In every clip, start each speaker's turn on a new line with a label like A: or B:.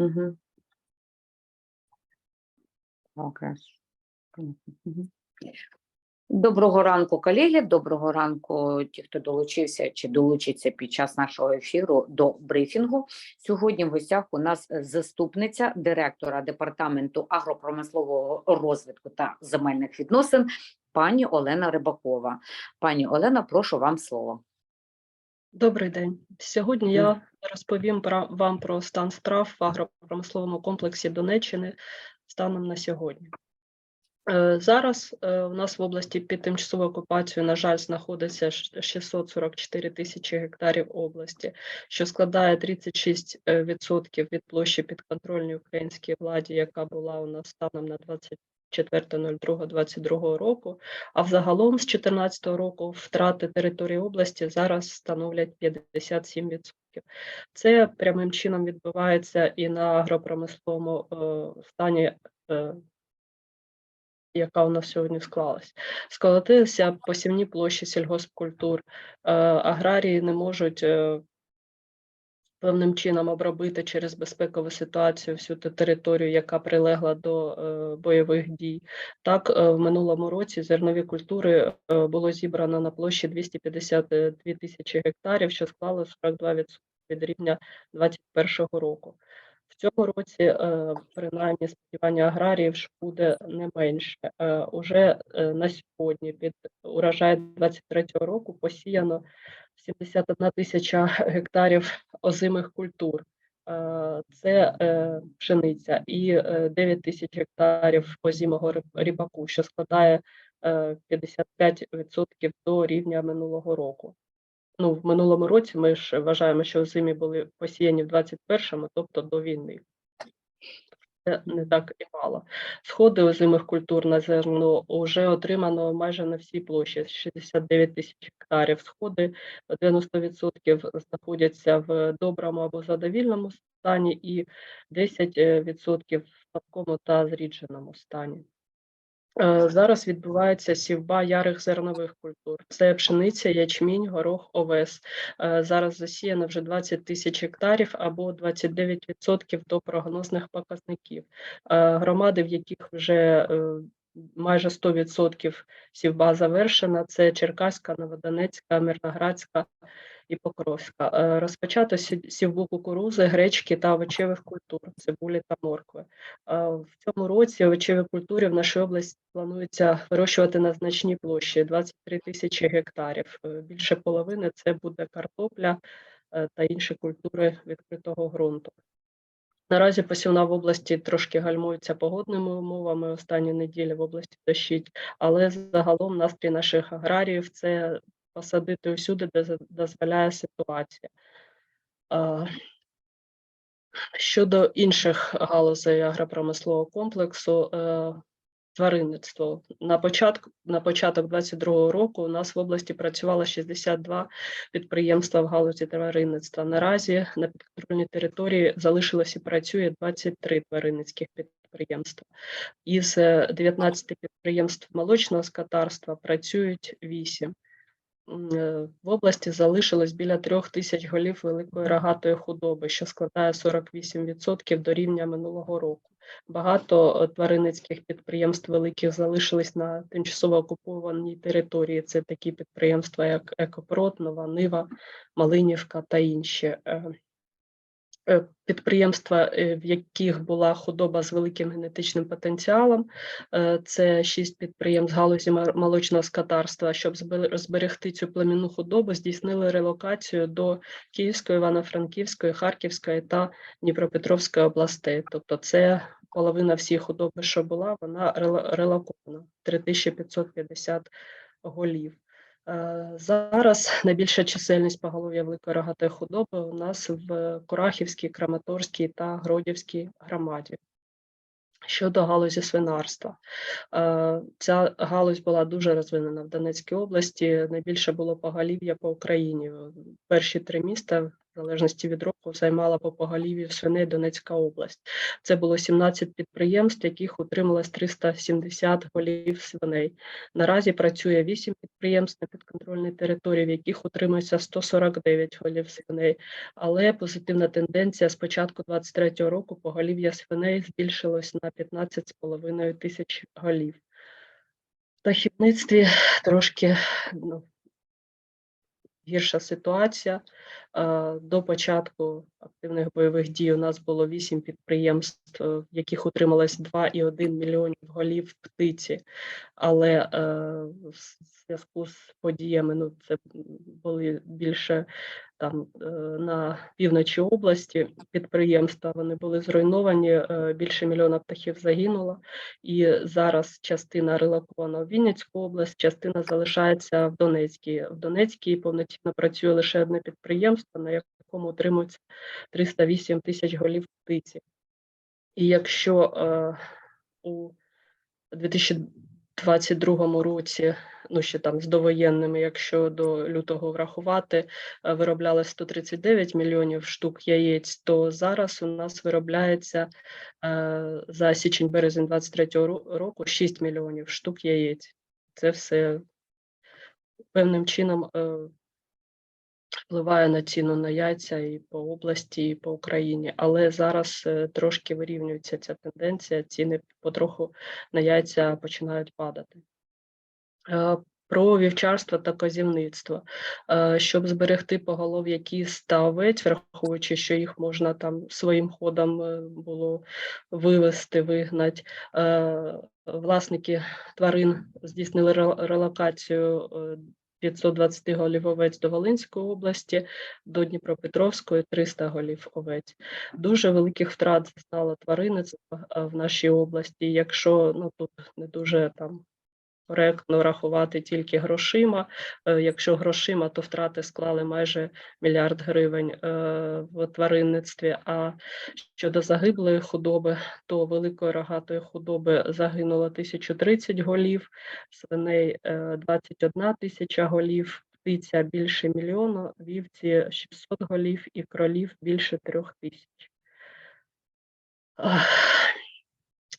A: Угу. Окей. Доброго ранку, колеги. Доброго ранку, ті, хто долучився чи долучиться під час нашого ефіру до брифінгу. Сьогодні в гостях у нас заступниця директора департаменту агропромислового розвитку та земельних відносин, пані Олена Рибакова. Пані Олена, прошу вам слово.
B: Добрий день. Сьогодні я розповім про, вам про стан справ в агропромисловому комплексі Донеччини станом на сьогодні. Е, Зараз е, у нас в області під тимчасовою окупацією, на жаль, знаходиться ш- 644 тисячі гектарів області, що складає 36% від площі підконтрольній українській владі, яка була у нас станом на 24.02.22 року. А взагалом з 2014 року втрати території області зараз становлять 57%. Це прямим чином відбувається і на агропромисловому е, стані, е, яка у нас сьогодні склалась. Сколотилися посівні площі сільгоспкультур, е, аграрії не можуть певним чином обробити через безпекову ситуацію всю ту територію, яка прилегла до е, бойових дій. Так, е, в минулому році зернові культури е, було зібрано на площі 252 тисячі гектарів, що склало 42% від рівня 2021 року. В цьому році, е, принаймні, сподівання аграріїв що буде не менше. Е, Уже е, на сьогодні під урожай 2023 року посіяно 71 тисяча гектарів озимих культур. Це пшениця і е, 9 тисяч гектарів озимого риб- ріпаку, що складає е, 55% до рівня минулого року. Ну, в минулому році ми ж вважаємо, що озимі були посіяні в 21-му, тобто до війни. Це не так і мало. Сходи озимих культур на зерно вже отримано майже на всій площі 69 тисяч гектарів. Сходи 90% знаходяться в доброму або задовільному стані, і 10% в слабкому та зрідженому стані. Е, Зараз відбувається сівба ярих зернових культур. Це пшениця, ячмінь, горох, овес. Е, Зараз засіяно вже 20 тисяч гектарів або 29% до прогнозних показників. Е, Громади, в яких вже майже 100% сівба завершена, це Черкаська, Новодонецька, Мирноградська і Покровська. Е, Розпочато сі- сівбу кукурузи, гречки та овочевих культур, цибулі та моркви. Е, В цьому році овочеві культури в нашій області планується вирощувати на значній площі 23 тисячі гектарів. Е, Більше половини це буде картопля та інші культури відкритого ґрунту. Наразі посівна в області трошки гальмується погодними умовами. Останні неділі в області дощить, але загалом настрій наших аграріїв це посадити усюди, де дозволяє ситуація. Щодо інших галузей агропромислового комплексу, е, тваринництво. На початку на початок 22 року у нас в області працювало 62 підприємства в галузі тваринництва. Наразі на підконтрольній території залишилось і працює 23 тваринницьких підприємства. Із е, 19 підприємств молочного скотарства працюють 8. Е, В області залишилось біля трьох тисяч голів великої рогатої худоби, що складає 48% до рівня минулого року. Багато е, тваринницьких підприємств великих залишились на тимчасово окупованій території. Це такі підприємства, як Екопрот, Нова Нива, Малинівка та інші. Е, Підприємства, е, в яких була худоба з великим генетичним потенціалом, Е, Це шість підприємств галузі молочного скотарства. Щоб збе- зберегти цю племінну худобу, здійснили релокацію до Київської, Івано-Франківської, Харківської та Дніпропетровської областей. Тобто, це половина всієї худоби, що була, вона рело- релокована 3550 голів. Е, Зараз найбільша чисельність поголов'я великої рогатої худоби у нас в Курахівській, Краматорській та Гродівській громаді. Щодо галузі свинарства, Е, ця галузь була дуже розвинена в Донецькій області. Найбільше було поголів'я по Україні. Перші три міста залежності від року займала по поголів'ю свиней Донецька область. Це було 17 підприємств, яких утрималось 370 голів свиней. Наразі працює 8 підприємств на підконтрольній території, в яких утримується 149 голів свиней. Але позитивна тенденція з початку 2023 року поголів'я свиней збільшилось на 15,5 тисяч голів. В птахівництві трошки ну, гірша ситуація. Е, До початку активних бойових дій у нас було 8 підприємств, е, в яких утрималось 2,1 мільйонів голів птиці. Але е, в зв'язку з подіями, ну це були більше там на півночі області підприємства. Вони були зруйновані. Більше мільйона птахів загинуло. І зараз частина релокована в Вінницьку область, частина залишається в Донецькій. В Донецькій повноцінно працює лише одне підприємство, на якому утримується 308 тисяч голів птиці. І якщо е, у 2022 році, ну ще там з довоєнними, якщо до лютого врахувати, е, виробляли 139 мільйонів штук яєць, то зараз у нас виробляється е, за січень-березень 23 року 6 мільйонів штук яєць. Це все певним чином е, впливає на ціну на яйця і по області, і по Україні. Але зараз е, трошки вирівнюється ця тенденція, ціни потроху на яйця починають падати. Е, Про вівчарство та козівництво. Е, Щоб зберегти поголов'я кіз та овець, враховуючи, що їх можна там своїм ходом було вивести, вигнати, власники тварин здійснили релокацію е, 520 голів овець до Волинської області, до Дніпропетровської 300 голів овець. Дуже великих втрат зазнало тваринництво в нашій області. Якщо ну тут не дуже там коректно рахувати тільки грошима. е, Якщо грошима, то втрати склали майже мільярд гривень е, в тваринництві. А щодо загиблої худоби, то великої рогатої худоби загинуло 1030 голів, свиней е, 21 тисяча голів, птиця більше мільйона, вівці 600 голів і кролів більше трьох тисяч.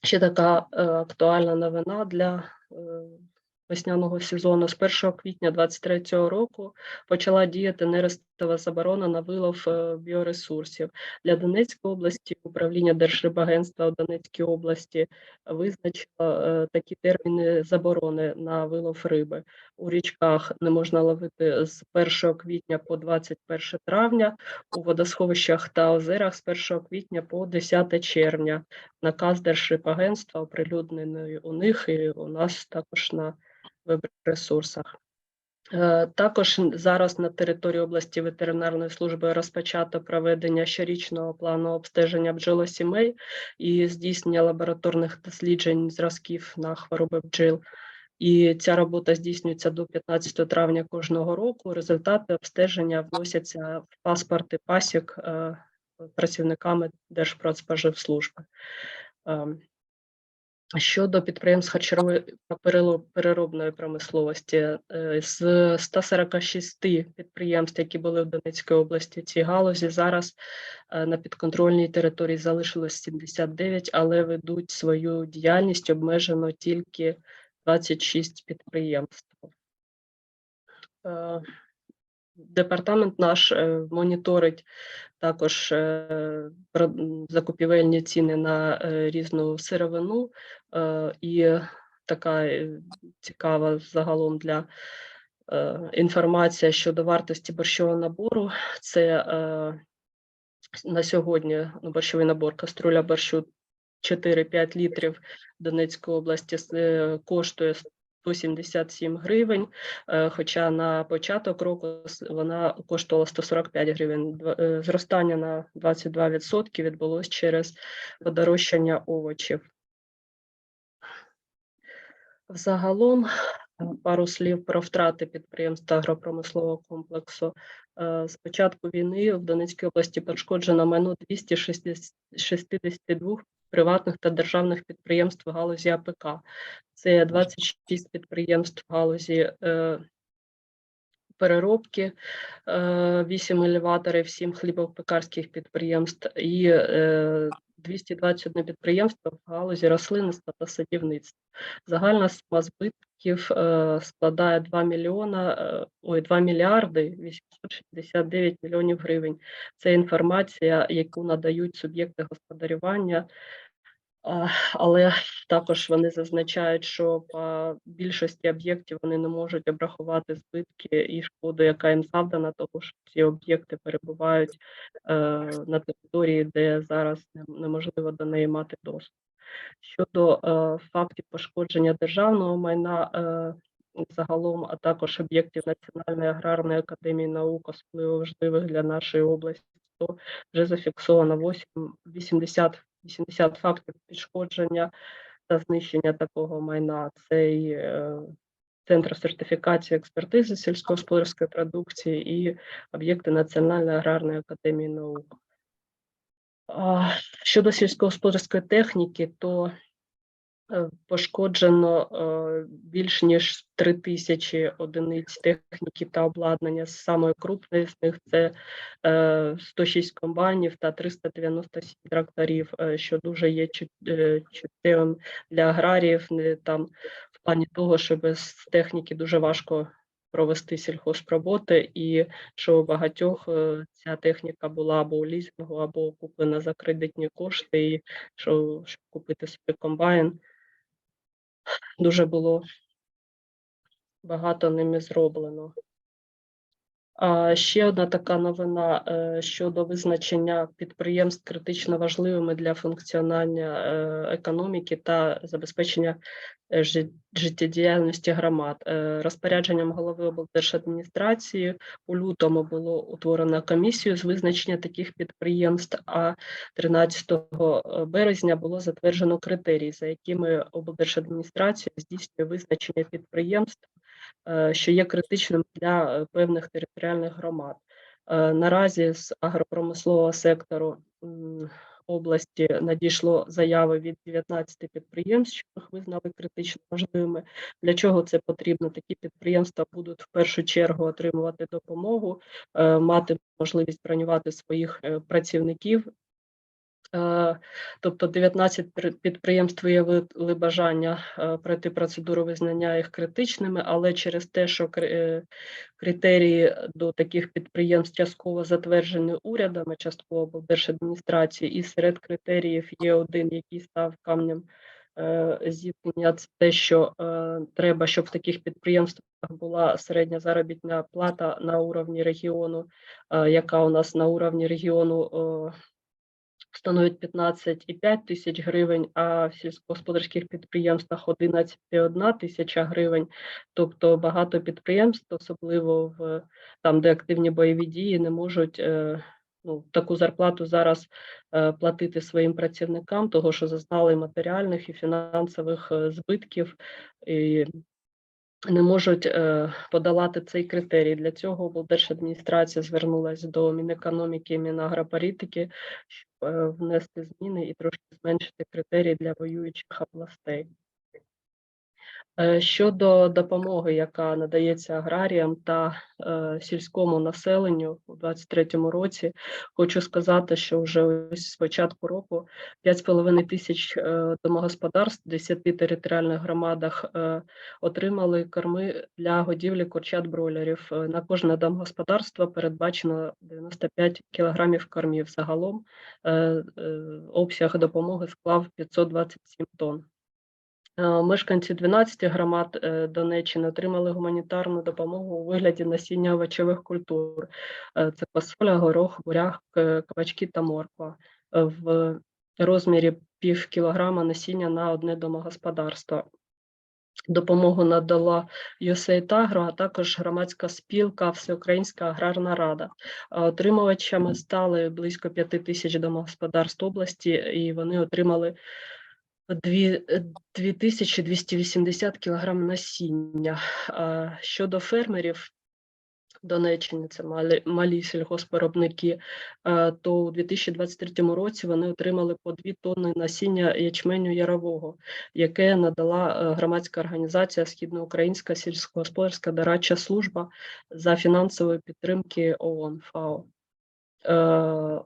B: Ще така е, актуальна новина для е, весняного сезону. З 1 квітня 2023 року почала діяти нерестова заборона на вилов е, біоресурсів. Для Донецької області управління Держрибагентства у Донецькій області визначило е, такі терміни заборони на вилов риби. У річках не можна ловити з 1 квітня по 21 травня, у водосховищах та озерах з 1 квітня по 10 червня. Наказ Держрибагентства оприлюднений у них і у нас також на веб-ресурсах. Е, Також зараз на території області ветеринарної служби розпочато проведення щорічного плану обстеження бджолосімей і здійснення лабораторних досліджень зразків на хвороби бджіл. І ця робота здійснюється до 15 травня кожного року. Результати обстеження вносяться в паспорти пасік е, працівниками Держпродспоживслужби. Щодо підприємств харчової та перело- переробної промисловості, е, з 146 підприємств, які були в Донецькій області, ці галузі зараз е, на підконтрольній території залишилось 79, але ведуть свою діяльність обмежено тільки 26 підприємств. Департамент наш е, моніторить також е, закупівельні ціни на е, різну сировину і така цікава загалом для інформація щодо вартості борщового набору. Це на сьогодні ну, борщовий набор каструля борщу 4-5 літрів Донецької області коштує 177 гривень, е, хоча на початок року вона коштувала 145 гривень. Е, Зростання на 22% відбулось через подорожчання овочів. Взагалом, е, пару слів про втрати підприємств та агропромислового комплексу. З початку війни в Донецькій області пошкоджено майно 262 приватних та державних підприємств галузі АПК. Це 26 підприємств галузі е, переробки, 8 елеваторів, 7 хлібопекарських підприємств і е, 221 підприємство в галузі рослинництва та садівництва. Загальна сума збитків е, складає 2 мільйона, е, ой, 2 мільярди 869 мільйонів гривень. Це інформація, яку надають суб'єкти господарювання, але також вони зазначають, що по більшості об'єктів вони не можуть обрахувати збитки і шкоду, яка їм завдана, тому що ці об'єкти перебувають е, на території, де зараз неможливо до неї мати доступ. Щодо е, фактів пошкодження державного майна е, загалом, а також об'єктів Національної аграрної академії наук, особливо важливих для нашої області, то вже зафіксовано 8, 80, 80 фактів підшкодження та знищення такого майна. Це і е, Центр сертифікації експертизи сільськогосподарської продукції і об'єкти Національної аграрної академії наук. Щодо сільськогосподарської техніки, то пошкоджено е, більш ніж 3 тисячі одиниць техніки та обладнання. Саме крупне з них це е, 106 комбайнів та 397 тракторів, е, що дуже є чут- е, для аграріїв. Там в плані того, що без техніки дуже важко провести сільхозроботи, і що у багатьох е, ця техніка була або у лізингу, або куплена за кредитні кошти, і що щоб купити собі комбайн, дуже було багато ними зроблено. Ще одна така новина е, щодо визначення підприємств критично важливими для функціонування е, економіки та забезпечення е, жит- життєдіяльності громад. Розпорядженням голови облдержадміністрації у лютому було утворено комісію з визначення таких підприємств, а 13 березня було затверджено критерії, за якими облдержадміністрація здійснює визначення підприємств що є критичним для е, певних територіальних громад. Е, Наразі з агропромислового сектору області надійшло заяви від 19 підприємств, що їх визнали критично важливими. Для чого це потрібно? Такі підприємства будуть в першу чергу отримувати допомогу, е, мати можливість бронювати своїх е, працівників Е, Тобто 19 підприємств виявили бажання е, пройти процедуру визнання їх критичними, але через те, що е, критерії до таких підприємств частково затверджені урядами, частково облдержадміністрації, і серед критеріїв є один, який став камнем е, зіткнення, це те, що е, треба, щоб в таких підприємствах була середня заробітна плата на уровні регіону, е, яка у нас на уровні регіону е, становить 15,5 тисяч гривень, а в сільськогосподарських підприємствах 11,1 тисяча гривень. Тобто багато підприємств, особливо в там, де активні бойові дії, не можуть е, ну, таку зарплату зараз е, платити своїм працівникам, того що зазнали матеріальних і фінансових е, збитків. І не можуть е, подолати цей критерій. Для цього облдержадміністрація звернулася до Мінекономіки і Мінагрополітики, щоб е, внести зміни і трошки зменшити критерії для воюючих областей. Е, Щодо допомоги, яка надається аграріям та е, сільському населенню у 2023 році, хочу сказати, що вже ось з початку року 5,5 тисяч е, домогосподарств в 10 територіальних громадах отримали корми для годівлі курчат бройлерів. На кожне домогосподарство передбачено 95 кілограмів кормів. Загалом обсяг допомоги склав 527 тонн. Е, Мешканці 12 громад е, Донеччини отримали гуманітарну допомогу у вигляді насіння овочевих культур. Е, Це квасоля, горох, буряк, е, кабачки та морква в розмірі пів кілограма насіння на одне домогосподарство. Допомогу надала Agro, а також громадська спілка Всеукраїнська аграрна рада. Отримувачами стали близько 5 тисяч домогосподарств області, і вони отримали 2280 кг насіння. Щодо фермерів, Донеччині, це малі, малі сільгоспвиробники, е, то у 2023 році вони отримали по 2 тонни насіння ячменю ярового, яке надала е, громадська організація Східноукраїнська сільськогосподарська дорадча служба за фінансової підтримки ООН ФАО. Е,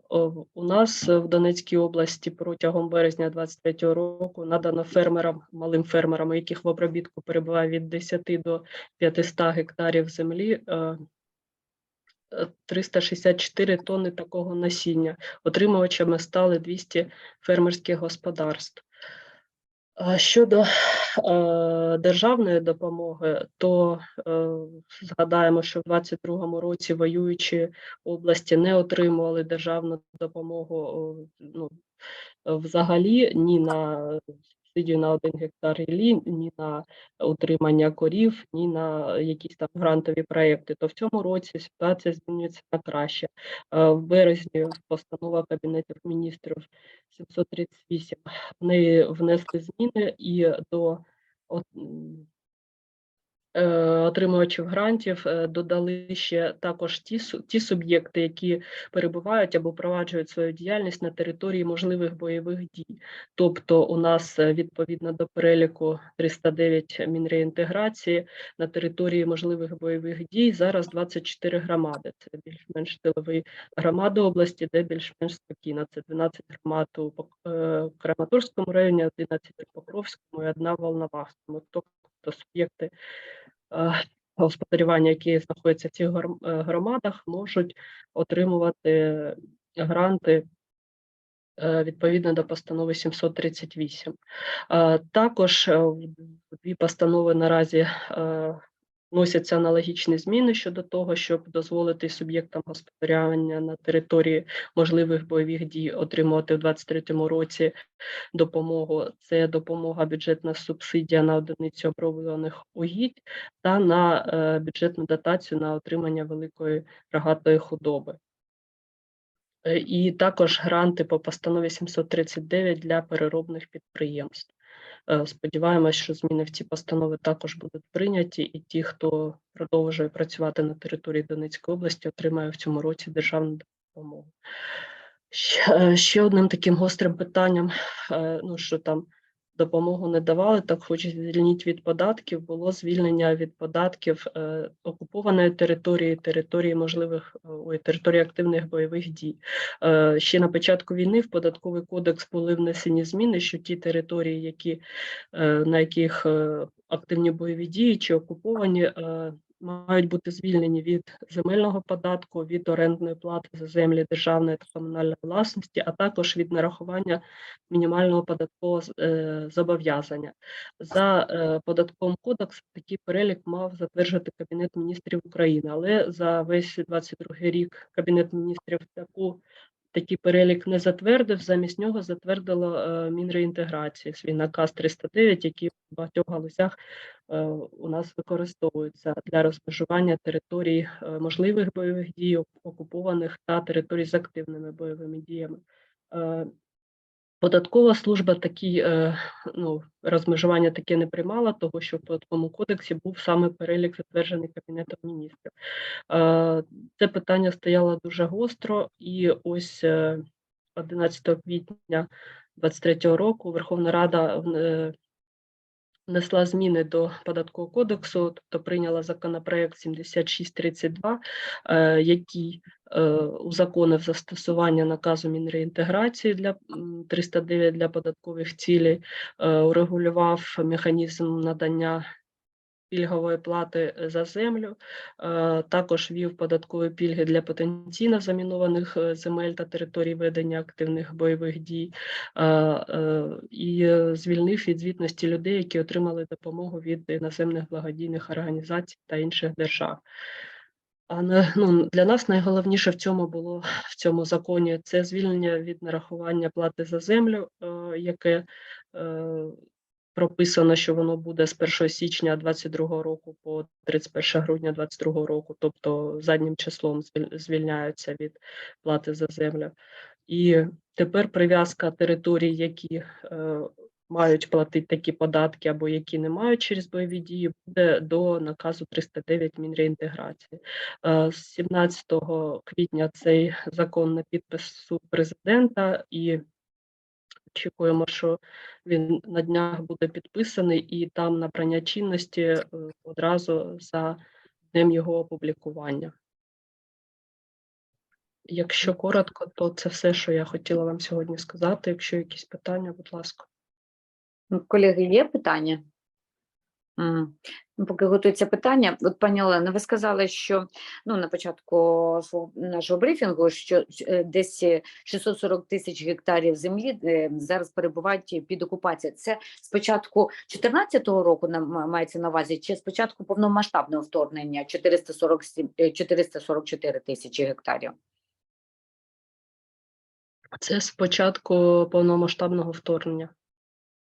B: У нас в Донецькій області протягом березня 2023 року надано фермерам, малим фермерам, яких в обробітку перебуває від 10 до 500 гектарів землі, е, е, 364 тонни такого насіння. Отримувачами стали 200 фермерських господарств. Щодо е, державної допомоги, то е, згадаємо, що в 2022 році воюючі області не отримували державну допомогу ну, взагалі ні на субсидію на один гектар іллі, ні на утримання корів, ні на якісь там грантові проекти. То в цьому році ситуація змінюється на краще. Е, В березні постанова Кабінетів міністрів 738 вони внесли зміни і до отримувачів грантів е, додали ще також ті, ті суб'єкти, які перебувають або впроваджують свою діяльність на території можливих бойових дій. Тобто, у нас е, відповідно до переліку 309 мінреінтеграції на території можливих бойових дій зараз 24 громади. Це більш-менш тилові громади області, де більш-менш спокійно. Це 12 громад у е, Краматорському районі, 11 у Покровському і одна в Волновахському. Тобто суб'єкти е, господарювання, які знаходяться в цих е, громадах, можуть отримувати гранти е, відповідно до постанови 738. Е, Також е, дві постанови наразі е, вносяться аналогічні зміни щодо того, щоб дозволити суб'єктам господарювання на території можливих бойових дій отримувати в 2023 році допомогу. Це допомога бюджетна субсидія на одиницю оброблених угідь та на е, бюджетну дотацію на отримання великої рогатої худоби. Е, І також гранти по постанові 739 для переробних підприємств. Е, Сподіваємось, що зміни в ці постанови також будуть прийняті, і ті, хто продовжує працювати на території Донецької області, отримає в цьому році державну допомогу. Ще, е, одним таким гострим питанням, е, ну що там допомогу не давали, так хоч звільніть від податків, було звільнення від податків е, окупованої території, території можливих е, ой, території активних бойових дій. Е, ще на початку війни в податковий кодекс були внесені зміни, що ті території, які е, на яких е, активні бойові дії чи окуповані, е, мають бути звільнені від земельного податку, від орендної плати за землі державної та комунальної власності, а також від нарахування мінімального податкового е, зобов'язання. За е, податковим кодексом такий перелік мав затверджувати Кабінет міністрів України, але за весь 22 рік Кабінет міністрів таку такий перелік не затвердив. Замість нього затвердило е, Мінреінтеграції свій наказ 309, який в багатьох галузях е, у нас використовується для розмежування територій е, можливих бойових дій, окупованих та територій з активними бойовими діями. Е, Податкова служба такі е, ну, розмежування таке не приймала, того що в податковому кодексі був саме перелік затверджений Кабінетом міністрів. Е, Це питання стояло дуже гостро, і ось е, 11 квітня 2023 року Верховна Рада е, внесла зміни до податкового кодексу, тобто прийняла законопроект 7632, е, який е, узаконив застосування наказу Мінреінтеграції для м, 309 для податкових цілей, е, урегулював механізм надання пільгової плати за землю, е, також вів податкові пільги для потенційно замінованих е, земель та територій ведення активних бойових дій е, е, і е, звільнив від звітності людей, які отримали допомогу від іноземних благодійних організацій та інших держав. А на- ну, для нас найголовніше в цьому було в цьому законі це звільнення від нарахування плати за землю, е, яке е, прописано, що воно буде з 1 січня 2022 року по 31 грудня 2022 року, тобто заднім числом звіль- звільняються від плати за землю. І тепер прив'язка територій, які е, мають платити такі податки або які не мають через бойові дії, буде до наказу 309 Мінреінтеграції. Е, З 17 квітня цей закон на підпису президента і очікуємо, що він на днях буде підписаний і там набрання чинності е, одразу за днем його опублікування. Якщо коротко, то це все, що я хотіла вам сьогодні сказати. Якщо якісь питання, будь ласка.
A: Колеги, є питання? Ну, Поки готується питання, от пані Олена, ви сказали, що ну на початку нашого брифінгу, що е, десь е, 640 тисяч гектарів землі е, зараз перебувають під окупацією. Це спочатку 2014 року нам мається на увазі, чи спочатку повномасштабного вторгнення 447, е, 444 тисячі гектарів?
B: Це з початку повномасштабного вторгнення.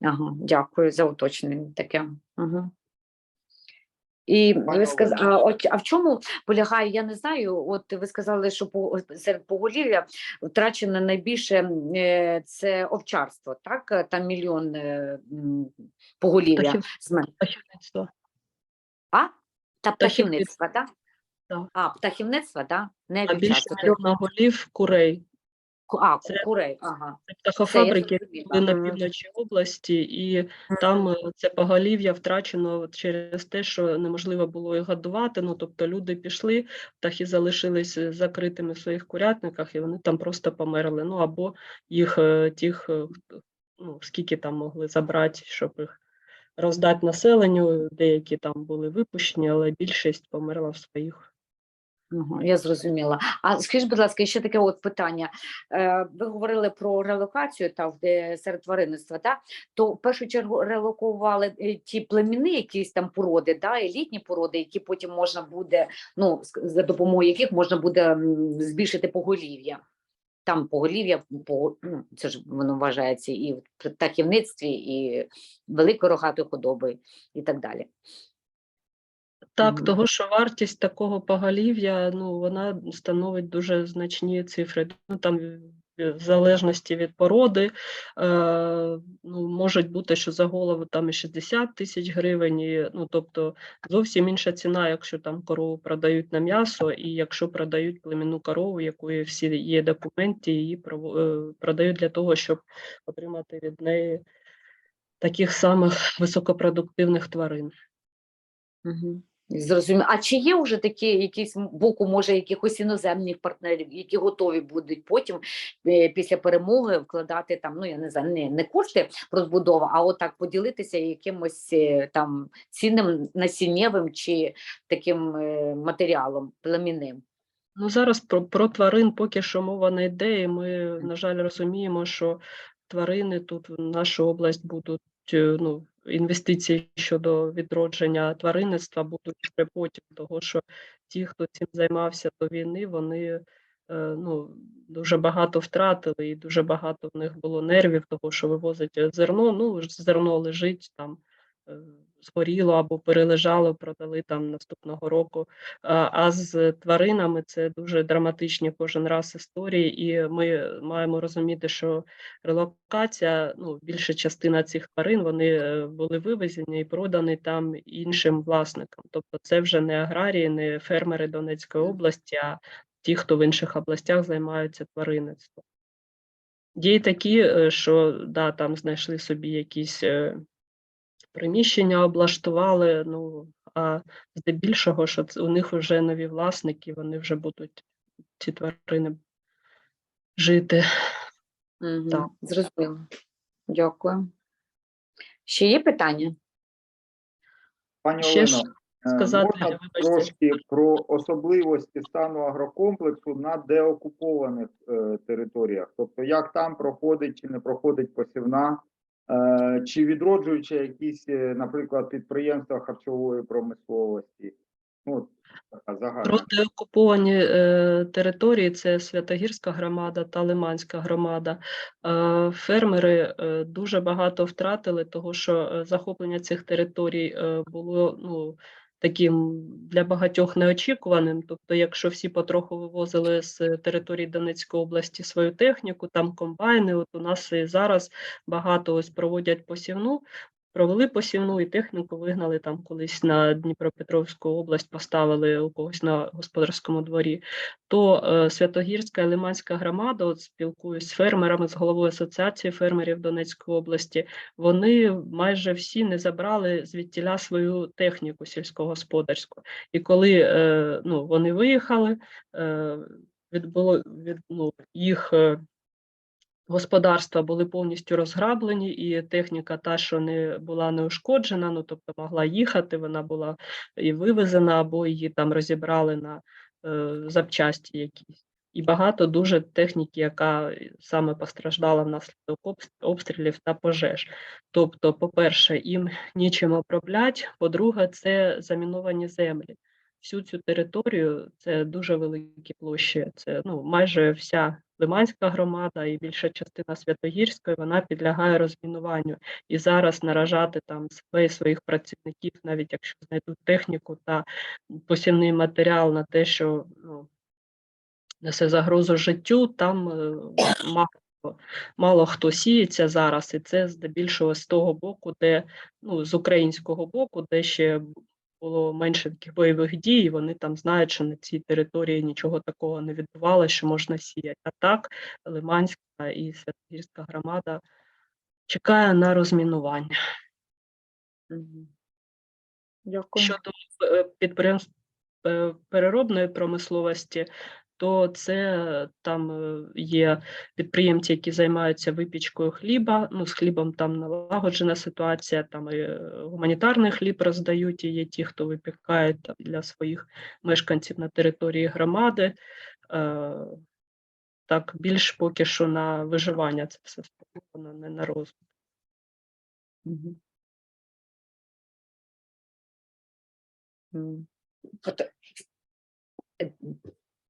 A: Ага, дякую за уточнення таке. Угу. І ви сказали, а, от, а в чому полягає, я не знаю, от ви сказали, що по, серед поголів'я втрачено найбільше е, це овчарство, так? Там мільйон е, поголів'я.
B: Птахівництво.
A: А? Та
B: птахівництво.
A: птахівництва, так?
B: Так.
A: А, птахівництва, так? Не
B: А більше
A: вівчарство.
B: мільйона голів курей.
A: А,
B: це-
A: курей, ага.
B: Це птахофабрики були на півночі області, і там е, це поголів'я втрачено через те, що неможливо було їх годувати. Ну тобто люди пішли, птахи залишились е, закритими в своїх курятниках, і вони там просто померли. Ну або їх е, тих, ну скільки там могли забрати, щоб їх роздати населенню. Деякі там були випущені, але більшість померла в своїх.
A: Я зрозуміла. А скажіть, будь ласка, ще таке от питання. Е, ви говорили про релокацію та серед тваринництва, та? то в першу чергу релокували е, ті племіни, якісь там породи, да, елітні породи, які потім можна буде, ну, за допомогою яких можна буде збільшити поголів'я. Там поголів'я, по, ну, це ж воно вважається і в птахівництві, і великою рогатою худобою, і так далі.
B: Так, того, що вартість такого поголів'я, ну, вона становить дуже значні цифри. Ну, там в- в залежності від породи, е, ну, може бути, що за голову там і 60 тисяч гривень, і, ну, тобто зовсім інша ціна, якщо там корову продають на м'ясо, і якщо продають племінну корову, якої всі є документи, її е, продають для того, щоб отримати від неї таких самих високопродуктивних тварин.
A: Угу. Зрозуміло. А чи є вже такі якісь боку, може, якихось іноземних партнерів, які готові будуть потім е, після перемоги вкладати там, ну я не знаю, не, не кошти про збудову, а отак поділитися якимось е, там цінним насіннєвим чи таким е, матеріалом племінним?
B: Ну, зараз про, про тварин поки що мова не йде, і ми, на жаль, розуміємо, що тварини тут в нашу область будуть, ну, інвестиції щодо відродження тваринництва будуть вже потім, того що ті, хто цим займався до війни, вони е, ну, дуже багато втратили, і дуже багато в них було нервів, того, що вивозить е, зерно, ну, зерно лежить там. Згоріло або перележало, продали там наступного року. А з тваринами це дуже драматичні кожен раз історії, і ми маємо розуміти, що релокація, ну, більша частина цих тварин, вони е, були вивезені і продані там іншим власникам. Тобто це вже не аграрії, не фермери Донецької області, а ті, хто в інших областях займаються тваринництвом. Є й такі, е, що да, там знайшли собі якісь е, приміщення, облаштували, ну, а здебільшого, що це, у них вже нові власники, вони вже будуть ці тварини жити.
A: Угу.
B: Так.
A: Зрозуміло. Дякую. Ще є питання?
C: Пані
B: Ще
C: Олено, е,
B: сказати,
C: можна
B: вибачте.
C: трошки про особливості стану агрокомплексу на деокупованих е, територіях? Тобто, як там проходить чи не проходить посівна, чи відроджуючи якісь, е, наприклад, підприємства харчової промисловості? Ну,
B: Проти деокуповані е, території це Святогірська громада та Лиманська громада. Е, фермери е, дуже багато втратили, того що е, захоплення цих територій е, було ну, таким для багатьох неочікуваним. Тобто, якщо всі потроху вивозили з території Донецької області свою техніку, там комбайни, от у нас і зараз багато ось проводять посівну. Провели посівну і техніку вигнали там колись на Дніпропетровську область, поставили у когось на господарському дворі. То е, Святогірська Лиманська громада, от спілкуюсь з фермерами, з головою асоціації фермерів Донецької області, вони майже всі не забрали звідтіля свою техніку сільськогосподарську. І коли е, ну, вони виїхали, е, відбуло від, ну, їх. Господарства були повністю розграблені, і техніка, та, що не була неушкоджена, ну тобто могла їхати, вона була і вивезена, або її там розібрали на е, запчасті якісь. І багато дуже техніки, яка саме постраждала внаслідок обстрілів та пожеж. Тобто, по-перше, їм нічим обробляти, по-друге, це заміновані землі. Всю цю територію це дуже великі площі. Це ну майже вся Лиманська громада і більша частина Святогірської вона підлягає розмінуванню. І зараз наражати там себе своїх працівників, навіть якщо знайдуть техніку та посівний матеріал на те, що ну, несе загрозу життю, там е, мало, мало хто сіється зараз, і це здебільшого з того боку, де ну, з українського боку, де ще було менше таких бойових дій, і вони там знають, що на цій території нічого такого не відбувалося, що можна сіяти. А так Лиманська і Святогірська громада чекає на розмінування.
A: Дякую.
B: Щодо е, підприємств е, переробної промисловості, то це там е, є підприємці, які займаються випічкою хліба. Ну, з хлібом там налагоджена ситуація, там і е, гуманітарний хліб роздають, і є ті, хто випікає там, для своїх мешканців на території громади. Е, Так, більш поки що на виживання це все спрямовано, не на розвиток.
A: Е,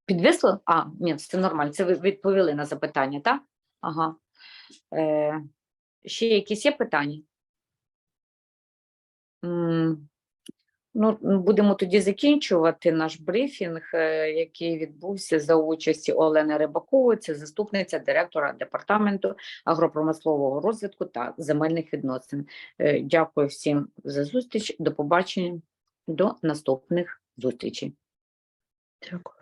A: Підвисло? А, ні, все нормально. Це ви відповіли на запитання, так? Ага. Е, ще якісь є питання? М, Ну, будемо тоді закінчувати наш брифінг, е, який відбувся за участі Олени Рибакової, це заступниця директора департаменту агропромислового розвитку та земельних відносин. Е, Дякую всім за зустріч. До побачення. До наступних зустрічей.
B: Дякую.